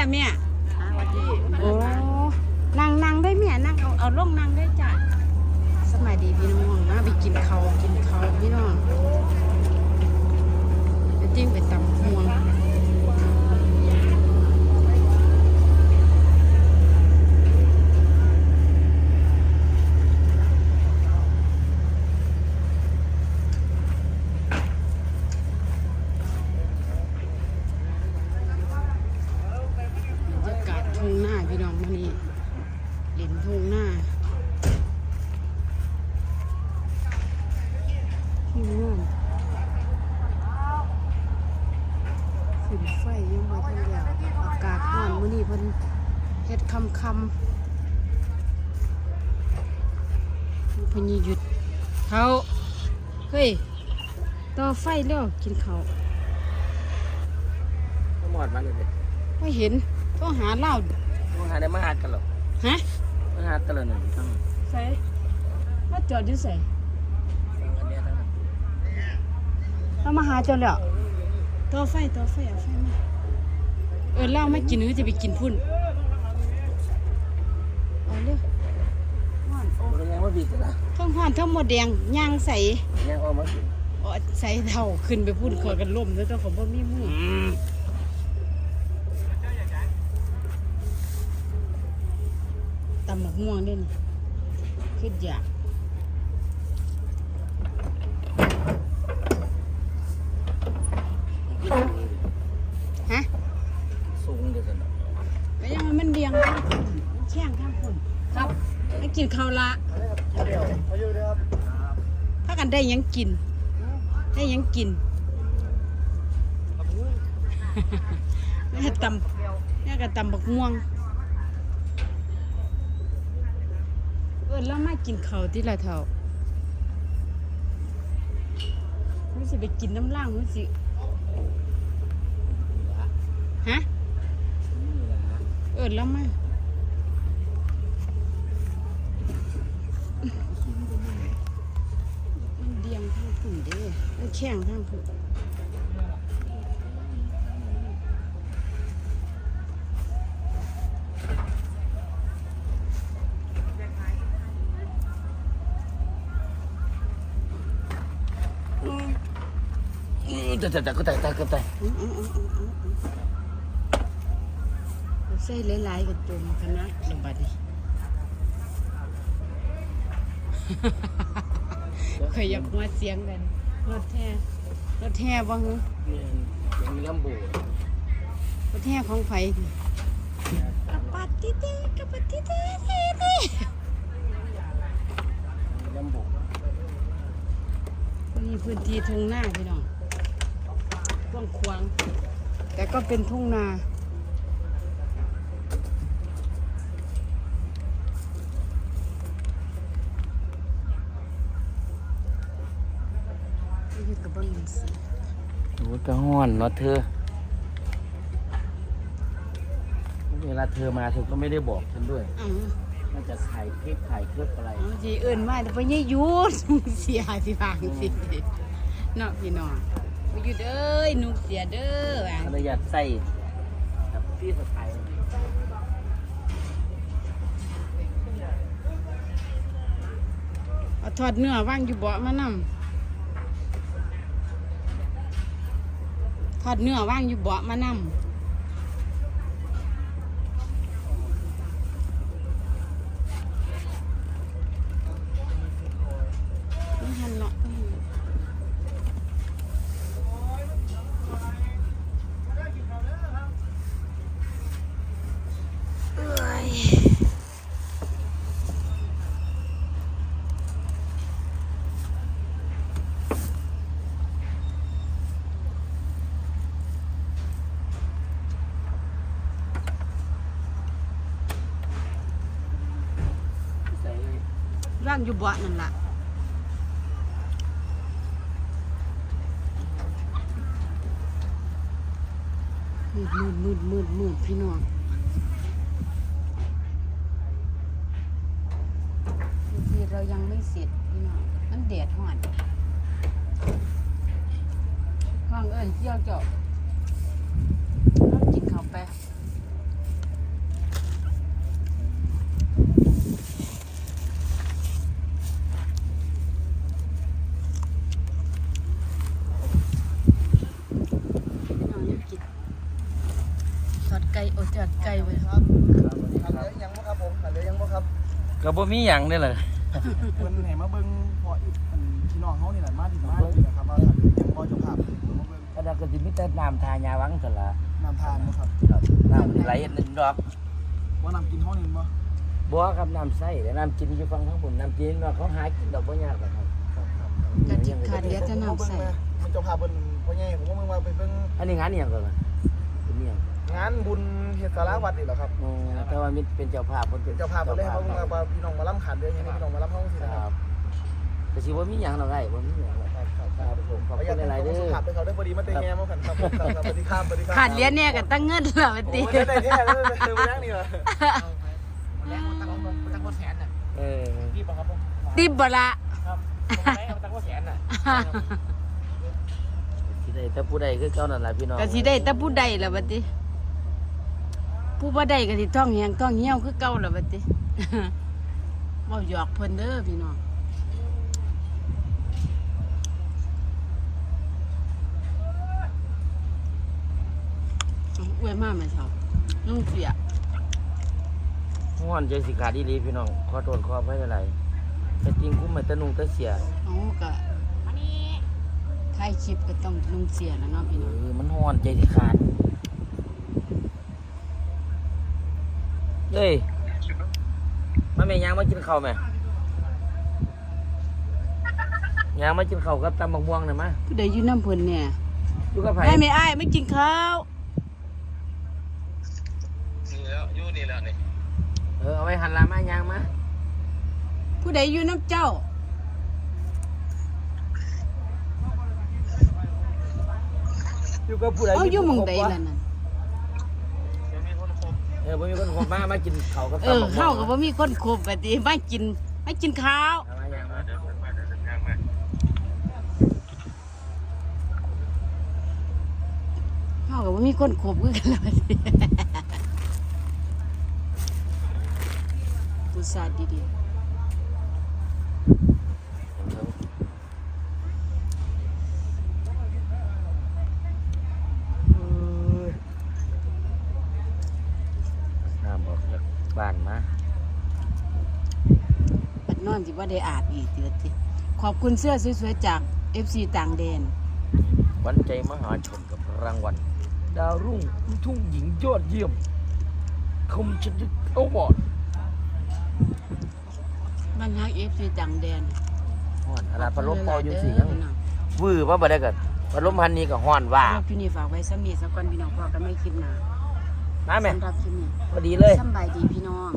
ล่ะแม่อ่าวันที่โอ้นั่งนั่งได้แม่นั่งเอาเอาลงนั่งได้จ้ะสมัยดีพี่น้องมาไปกินเขาวกินเขาวพี่น้องเดี๋ยวติ้งไปตำม่วงบรรยากาศทุ่งหน้าพี่น้องมานี่เล่น ทุ่งหน้าพี่น้องขึ้นไฟยังมาทันแล้วอากาศร้อนมื้อนี้เพิ่นเฮ็ดคำคำๆเพิ่นนี่หยุดเขาเฮ้ยต่อไฟแล้วกินเขาวก็หมดมาเลยเด็กไม่เห็นต้องหาเหล้ามึงหาได้มาหากันหรอฮะ มาหากันเลยหนึ่งทั้งใส่มาจอดอยู่ใส่อันเนี้ยทั้งเรามาหาเจนแล้วตัวไฟตัวไฟเอาไฟมาเออเหล้าไม่กินหรือจะไปกินพุ่นเอาเร็วห่อนโอ้มันยังไม่ผิดนะทั้งห่อนทั้งหมดแดงย่างใส่ยังเอามาผิดอ๋อใส่เท่าขึ้นไปพุ่นขอกันล่มแล้วเจ้าของบ่มีมือ ตำหมกม่วงเด่นคิดอยากฮะสูงเดี๋ยวกันแล้วยังมันเดียงข้างคนมันแช่งข้างคนครับไม่กินข้าวละถ้ากันได้หยังกิน ได้หยังกินแม่ตำแม่ก็ตำบักม่วง ออแล้วมากินข้าวที่ละเท่ามันสิไปกินน้ำล่างมันสิฮะเออแล้วมามันเดียงทางผุ่นเด้มันแข้งทางผุ่น แต่แต่แต่ก็แต่แต่ก็แต่อืมอืมอืมอืมอืมอืมเอาใส่หลายๆกับตัวมันคณะลงบัดนี้เคยอยากมาเสียงกันรถแท้รถแท้บ้างยังมีลำโบรถแท้ของไฟกระปัดติเต้กระปัดติเต้เต้เต้ลำโบนี่พื้นที่ทุ่งนาพี่น้องก ว้างขวาง แต่ก็เป็นทุ่งนานี่คือกับบ้านสีโอ้ก็ห้อนเนาะเธอ เวลาเธอมาเธอก็ไม่ได้บอกฉันด้วย อ๋อ มันจะถ่ายคลิปถ่ายคลิปอะไรเอาสิเอิ้นมาแต่บ่ยายหยุด เสียสิบางสิเนาะพี่น้อง บ่หยุดเอ้ยหนุกเสียเด้อว่าอนุญาตใส่กับพี่สไตล์เอาทอดเนื้อวางอยู่เบาะมานำทอดเนื้อวางอยู่เบาะมานำต้องหันเนาะต้องหันเอ้ย ใส่ ร่างอยู่บาะนั่นล่ะมืดมืดมืดมืดมืดพี่น้องทีเรายังไม่เสร็จพี่น้องมันแดดห่อนข้างเอิญเที่ยวเจาะกินข้าวไป ไก่โอ จอดไก่ไว้ครับขาดเหลือยังบ่ครับผมขาดเหลือยังบ่ครับก็บ่มีหยังนี่แหละเพิ่นให้มาเบิ่งพออีกอันพี่น้องเฮานี่แหละมาที่มาที่นะครับว่าขาดเหลือยังบ่เจ้าภาพมาเบิ่งก็ได้ก็สิมีแต่น้ำทายาวังซั่นล่ะน้ำทานบ่ครับน้ำไหลหนิดดอกว่าน้ำกินเฮานี่บ่บัวครับน้ำใส่แต่น้ำกินอยู่ฝั่งข้างบนน้ำกินเนาเขาหากินดอกบ่ยากหรอกครับครับครับขาดเลือแต่น้ำใส่เจ้าภาพเพิ่นพ่อใหญ่ผมว่ามึงมาไปเบิ่งอันนี้งานอีหยังก่อนล่ะเป็นอีหยัง งานบุญเฮ็ดสาราวัดนี่แหละครับอ๋อแต่ว่ามีเป็นเจ้าภาพเพิ่นเป็นเจ้าภาพเพิ่นเลยให้มาว่าพี่น้องมาล้ำขาดเหลือยังไงพี่น้องมาล้ำเฮาสิคนะครับรับก็สิบ่มีหยังดอกไอ้บ่มีหยังหรอก ครับครับครับผมขอบขออนุคุญาตณหลายๆเด้เด้ออขับไปเขาได้พอดีมาเตะแง่มากันครับครับครับสวัสดีครับสวัสดีครับขาดเหรียญเนี่ยก็ตั้งเงินแล้วบัดโอ้นี้ยได้แท้เลยเลยมานั่งนี่เหรอแรงมันตั้งมันตั้งว่าแสนน่ะเออพี่ป่ะครับผมติบบ่ละครับแรงมันตั้งว่าแสนน่ะสิได้แต่ผู้ใดคือเก่านั่นล่ะพี่น้องก็สิได้แต่ผู้ใดล่ะบัดนี้ ผู้บ่ได้ก็สิท้องเหียงท้องเหี่ยวคือเก่าล่ะบัดนี้เว้าหยอกเพิ่นเด้อพี่น้องเอาอวยมาแม่ชอบลุงเสียฮ้อนใจสิขาดอีหลีพี่น้องขอโทษขออภัยหลายๆแต่จริงคุ้มเหมือนตะนุงตะเสียเอาก็ถ่ายคลิปก็ต้องลุงเสียแล้วเนาะพี่เอน้องอมันฮ้อนใจสิขาด เอ้ยมาแม่ยางมากินข้าวแม่ยางมากินข้าวกับตำบักม่วงหน่อยมาผู้ใดอยู่น้ำเพิ่นเนี่ยอยู่กับไผไม่ไม่อ้ายไม่กินข้าวนี่แล้วอยู่นี่แล้วนี่เออเอาไว้หันหลามายางมาผู้ใดอยู่น้ำเจ้าอยู่กับผู้ใดเอาอยู่หมองใดล่ะนั่นยังมีคนคบ เออบ่มีคนขอมามากินข้าวกับเอตำอบักม่วงข้าวก็บ่มีคนคบแบบนี้ไม่กินไม่กินข้าว เอามายางมาเดี๋ยวผมมาเดี๋ยวจะย่างมาข้าวก็บ่มีคนคบคือกันแล้วบัดนี้ผู้ชายดี น้ำออกจากบ้าน มาๆบัดนอนสิว่าได้อาบอีกเดือดสิขอบคุณเสื้อสวยๆจาก FC ต่างแดน วันใจมหาชนกับรางวัลดาวรุ่งลูกทุ่งหญิงยอดเยี่ยม คมชนึกเอาบอดบ้านฮัก FC ต่างแดนฮ้อนอะไรพัดลมเป่าอยู่สิยังวื้อมาบ่ได้กันพัดลมพันนี้ก็ฮ้อนว่าว่าพี่นี่ฝากไว้สามีสักก่อนพี่น้องพอกันไม่คลิปหน้า มาแม่สำหรับคลิปนี้พอดีเลย สำบายดีพี่น้อง